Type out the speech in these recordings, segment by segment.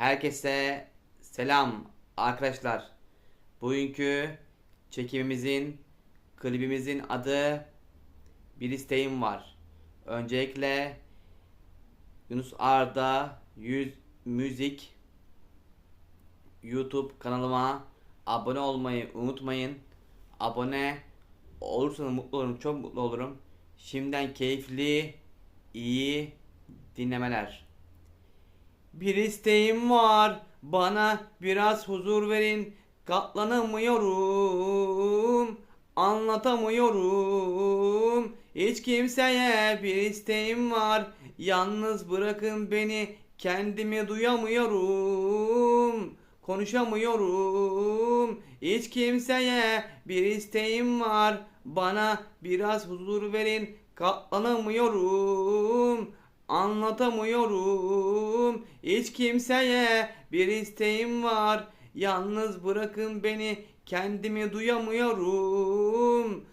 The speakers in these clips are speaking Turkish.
Herkese selam arkadaşlar. Bugünkü çekimimizin, klibimizin adı Bir isteğim var. Öncelikle Yunus Arda 100 Müzik YouTube kanalıma abone olmayı unutmayın. Abone olursanız mutlu olurum, çok mutlu olurum. Şimdiden keyifli, iyi dinlemeler. Bir isteğim var, bana biraz huzur verin. Katlanamıyorum, anlatamıyorum. Hiç kimseye bir isteğim var. Yalnız bırakın beni, kendimi duyamıyorum. Konuşamıyorum. Hiç kimseye bir isteğim var. Bana biraz huzur verin. Katlanamıyorum. Anlatamıyorum. Hiç kimseye bir isteğim var. Yalnız bırakın beni. Kendimi duyamıyorum.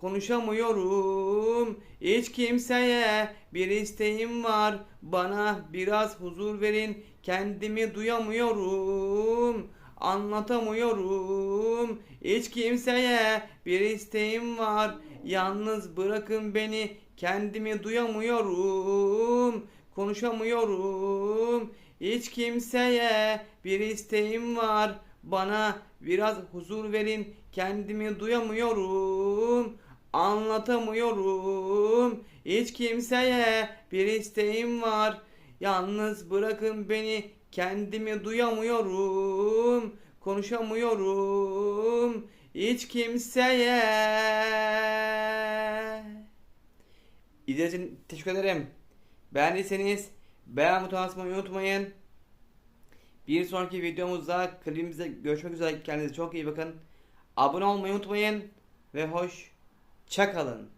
Konuşamıyorum. Hiç kimseye bir isteğim var. Bana biraz huzur verin. Kendimi duyamıyorum. Anlatamıyorum. Hiç kimseye bir isteğim var. Yalnız bırakın beni. Kendimi duyamıyorum. Konuşamıyorum. Hiç kimseye bir isteğim var. Bana biraz huzur verin. Kendimi duyamıyorum. Anlatamıyorum. Hiç kimseye bir isteğim var. Yalnız bırakın beni. Kendimi duyamıyorum. Konuşamıyorum. Hiç kimseye. İzlediğiniz için teşekkür ederim. Beğendiyseniz beğen butonuna basmayı unutmayın. Bir sonraki videomuzda klibimizde görüşmek üzere. Kendinize çok iyi bakın. Abone olmayı unutmayın. Ve hoş çakalın.